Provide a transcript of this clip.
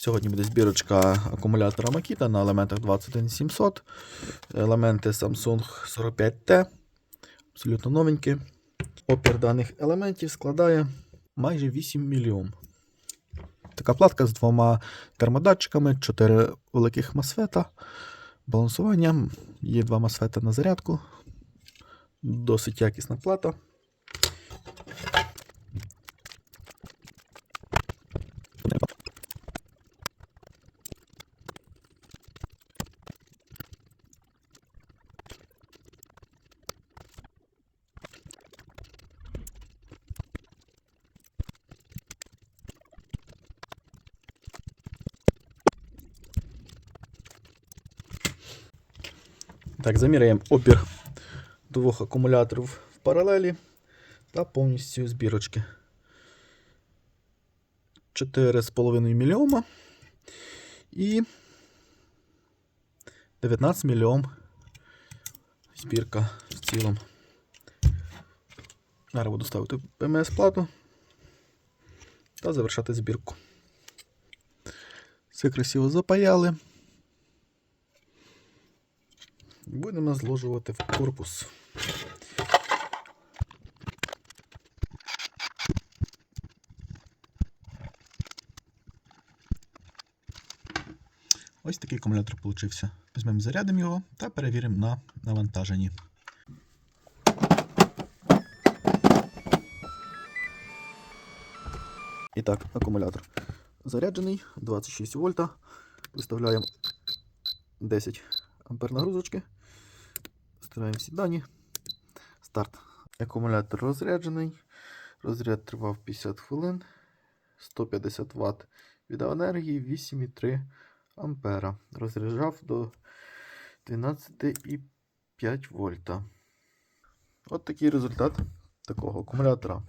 Сьогодні буде збірочка акумулятора Makita на елементах 21700. Елементи Samsung 45T. Абсолютно новенькі. Опір даних елементів складає майже 8 мільйон. Така платка з двома термодатчиками, 4 великих масфета. Балансування. Є два масфета на зарядку. Досить якісна плата. Так, заміряємо опір двох акумуляторів в паралелі та повністю збірочки. 4,5 мільйома і 19 мільйон збірка в цілому. Зараз буду ставити ПМС-плату та завершати збірку. Все красиво запаяли. Будемо зложувати в корпус. Ось такий акумулятор получився. Візьмемо, зарядимо його та перевіримо на навантаженні. І так, акумулятор заряджений, 26 вольта. Виставляємо 10 ампер нагрузочки. Стираємо всі дані. Старт. Акумулятор розряджений. Розряд тривав 50 хвилин. 150 Вт від енергії 8,3 ампера. Розряджав до 12,5 вольта. От такий результат такого акумулятора.